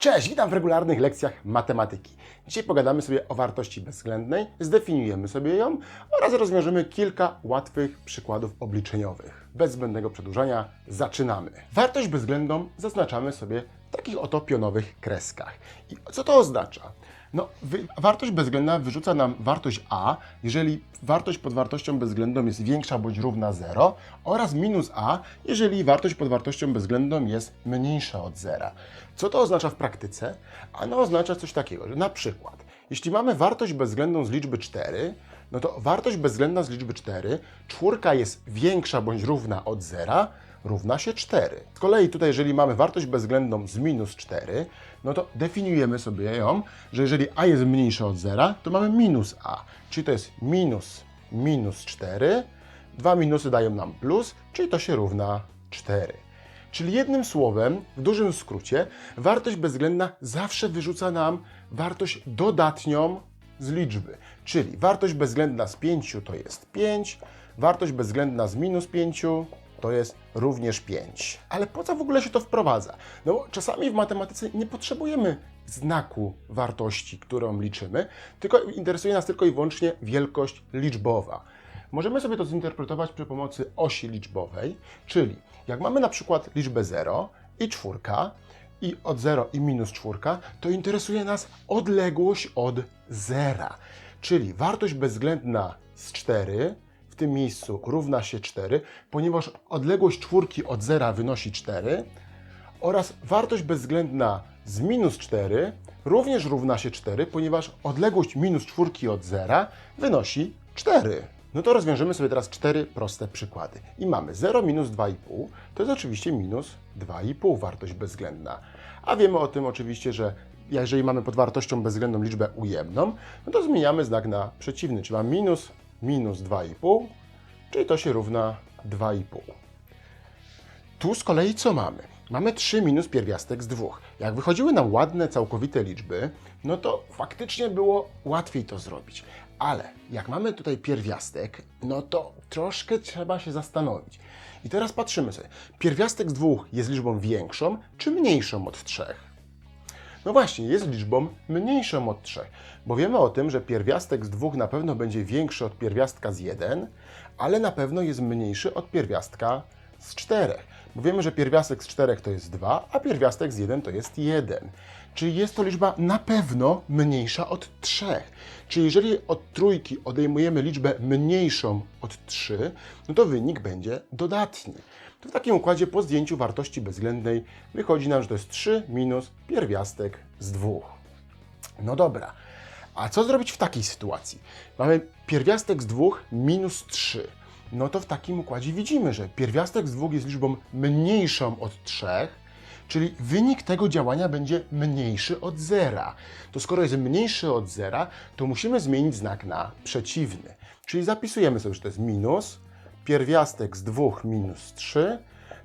Cześć, witam w regularnych lekcjach matematyki. Dzisiaj pogadamy sobie o wartości bezwzględnej, zdefiniujemy sobie ją oraz rozwiążemy kilka łatwych przykładów obliczeniowych. Bez zbędnego przedłużania zaczynamy. Wartość bezwzględną zaznaczamy sobie w takich oto pionowych kreskach. I co to oznacza? No, wy, wartość bezwzględna wyrzuca nam wartość a, jeżeli wartość pod wartością bezwzględną jest większa bądź równa 0 oraz minus a, jeżeli wartość pod wartością bezwzględną jest mniejsza od zera. Co to oznacza w praktyce? Ano oznacza coś takiego, że na przykład, jeśli mamy wartość bezwzględną z liczby 4, no to wartość bezwzględna z liczby 4, czwórka jest większa bądź równa od zera, równa się 4. Z kolei tutaj, jeżeli mamy wartość bezwzględną z minus 4, no to definiujemy sobie ją, że jeżeli a jest mniejsze od zera, to mamy minus a, czyli to jest minus minus 4, dwa minusy dają nam plus, czyli to się równa 4. Czyli jednym słowem, w dużym skrócie, wartość bezwzględna zawsze wyrzuca nam wartość dodatnią z liczby. Czyli wartość bezwzględna z 5 to jest 5, wartość bezwzględna z minus 5 to jest również 5. Ale po co w ogóle się to wprowadza? No czasami w matematyce nie potrzebujemy znaku wartości, którą liczymy, tylko interesuje nas tylko i wyłącznie wielkość liczbowa. Możemy sobie to zinterpretować przy pomocy osi liczbowej, czyli jak mamy na przykład liczbę 0 i czwórka, i od 0 i minus czwórka, to interesuje nas odległość od zera. Czyli wartość bezwzględna z 4 w tym miejscu równa się 4, ponieważ odległość czwórki od zera wynosi 4 oraz wartość bezwzględna z minus 4 również równa się 4, ponieważ odległość minus czwórki od zera wynosi 4. No to rozwiążemy sobie teraz cztery proste przykłady. I mamy 0 minus 2,5, to jest oczywiście minus 2,5 wartość bezwzględna. A wiemy o tym oczywiście, że jeżeli mamy pod wartością bezwzględną liczbę ujemną, no to zmieniamy znak na przeciwny, czyli mamy minus minus 2,5, czyli to się równa 2,5. Tu z kolei co mamy? Mamy 3 minus pierwiastek z 2. Jak wychodziły nam ładne, całkowite liczby, no to faktycznie było łatwiej to zrobić. Ale jak mamy tutaj pierwiastek, no to troszkę trzeba się zastanowić. I teraz patrzymy sobie. Pierwiastek z 2 jest liczbą większą czy mniejszą od 3? No właśnie, jest liczbą mniejszą od 3, bo wiemy o tym, że pierwiastek z 2 na pewno będzie większy od pierwiastka z 1, ale na pewno jest mniejszy od pierwiastka z 4. Bo wiemy, że pierwiastek z 4 to jest 2, a pierwiastek z 1 to jest 1. Czyli jest to liczba na pewno mniejsza od 3. Czyli jeżeli od trójki odejmujemy liczbę mniejszą od 3, no to wynik będzie dodatni. To w takim układzie po zdjęciu wartości bezwzględnej wychodzi nam, że to jest 3 minus pierwiastek z 2. No dobra, a co zrobić w takiej sytuacji? Mamy pierwiastek z 2 minus 3. No to w takim układzie widzimy, że pierwiastek z 2 jest liczbą mniejszą od 3, czyli wynik tego działania będzie mniejszy od zera. To skoro jest mniejszy od zera, to musimy zmienić znak na przeciwny. Czyli zapisujemy sobie, że to jest minus, pierwiastek z 2 minus 3.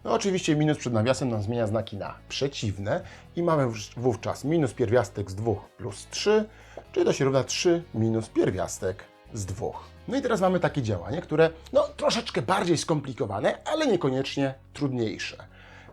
No oczywiście minus przed nawiasem nam zmienia znaki na przeciwne i mamy wówczas minus pierwiastek z 2 plus 3, czyli to się równa 3 minus pierwiastek z 2. No i teraz mamy takie działanie, które no troszeczkę bardziej skomplikowane, ale niekoniecznie trudniejsze.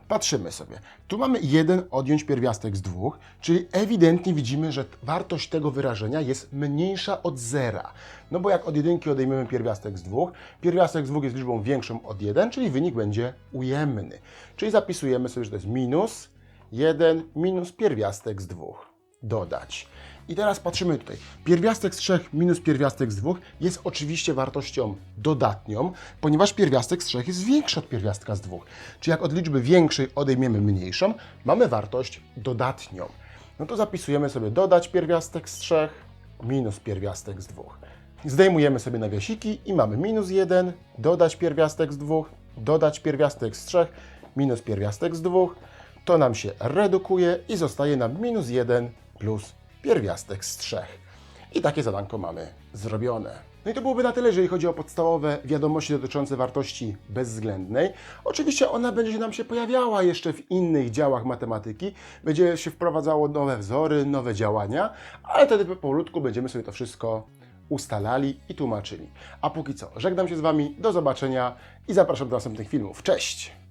Patrzymy sobie. Tu mamy 1 odjąć pierwiastek z 2, czyli ewidentnie widzimy, że wartość tego wyrażenia jest mniejsza od zera. No bo jak od jedynki odejmiemy pierwiastek z 2, pierwiastek z 2 jest liczbą większą od 1, czyli wynik będzie ujemny. Czyli zapisujemy sobie, że to jest minus 1 minus pierwiastek z 2. Dodać. I teraz patrzymy tutaj. Pierwiastek z 3 minus pierwiastek z 2 jest oczywiście wartością dodatnią, ponieważ pierwiastek z 3 jest większy od pierwiastka z 2. Czyli jak od liczby większej odejmiemy mniejszą, mamy wartość dodatnią. No to zapisujemy sobie dodać pierwiastek z 3 minus pierwiastek z 2. Zdejmujemy sobie nawiasiki i mamy minus 1, dodać pierwiastek z 2, dodać pierwiastek z 3, minus pierwiastek z 2. To nam się redukuje i zostaje nam minus 1 plus pierwiastek z 3. I takie zadanko mamy zrobione. No i to byłoby na tyle, jeżeli chodzi o podstawowe wiadomości dotyczące wartości bezwzględnej. Oczywiście ona będzie nam się pojawiała jeszcze w innych działach matematyki, będzie się wprowadzało nowe wzory, nowe działania, ale wtedy powolutku będziemy sobie to wszystko ustalali i tłumaczyli. A póki co, żegnam się z Wami, do zobaczenia i zapraszam do następnych filmów. Cześć!